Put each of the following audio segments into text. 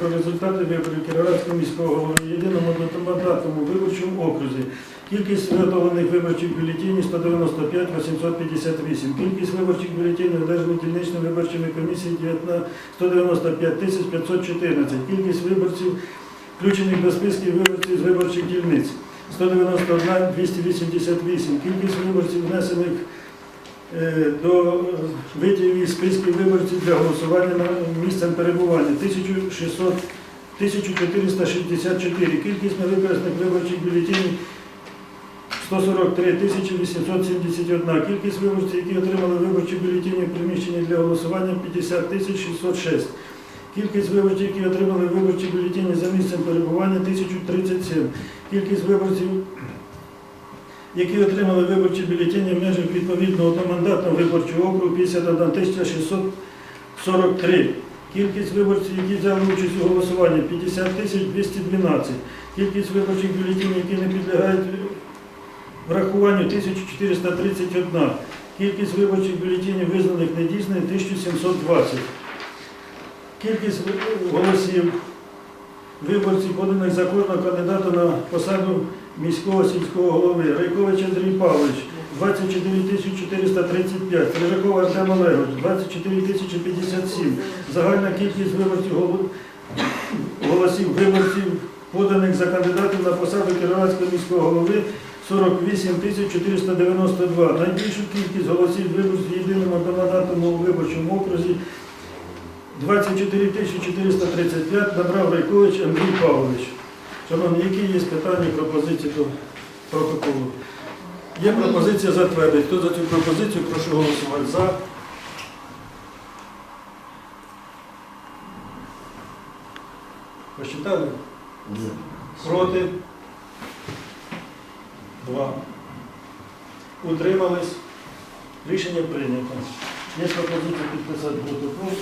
Про результати виборів Кіровоградського міського голови в єдиному одномандатному виборчому окрузі. Кількість виготовлених виборчих бюлетенів 195 858. Кількість виборчих бюлетенів одержаних дільничними виборчими комісіями 195 тисяч 514. Кількість виборців, включених до списків виборців з виборчих дільниць 191 288. Кількість виборців внесених до витягів із списків виборців для голосування на місцем перебування 1600 1464. Кількість невикористаних виборчих бюлетенів 143 тисячі 871. Кількість виборців, які отримали виборчі бюлетені в приміщенні для голосування 50 тисяч 606. Кількість виборців, які отримали виборчі бюлетені за місцем перебування 1037. Кількість виборців, які отримали виборчі бюлетені в межах відповідного одномандатного виборчого округу 51 тисяча 643. Кількість виборців, які взяли участь у голосуванні 50 тисяч 212. Кількість виборчих бюлетенів, які не підлягають врахуванню 1431. Кількість виборчих бюлетенів, визнаних недійсними 1720. Кількість голосів виборців, поданих за кожного кандидата на посаду міського сільського голови. Райкович Андрій Павлович 24 435, Стрижаков Артем Олегович 24 057. Загальна кількість виборців голосів виборців, поданих за кандидатів на посаду Кіровоградського міського голови 48 492. Найбільшу кількість голосів виборців в єдиному одномандатному виборчому окрузі 24 435 набрав Райкович Андрій Павлович. Шановні, які є питання, пропозиції до протоколу? Є пропозиція затвердити. Хто за цю пропозицію, прошу голосувати за. Посчитали? Проти? Два. Утримались? Рішення прийнято. Є пропозиція підписати протокол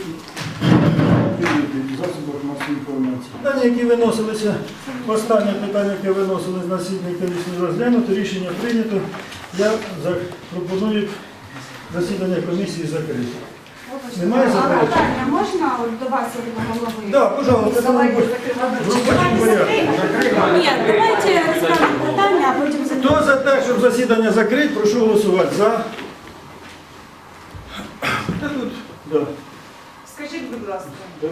і засобах масової інформації. Питання, які виносилися, останнє питання, яке виносилось на засідання комісії розглянуто, рішення прийнято. Я запропоную засідання комісії закрити. Немає А питання можна от до вас, голови? Так, пожалуйста, Давайте закривати. Ні, давайте розглянемо питання, а потім Хто за те, щоб засідання закрити, прошу голосувати. За. Та тут, да. Скажіть, будь ласка. Да.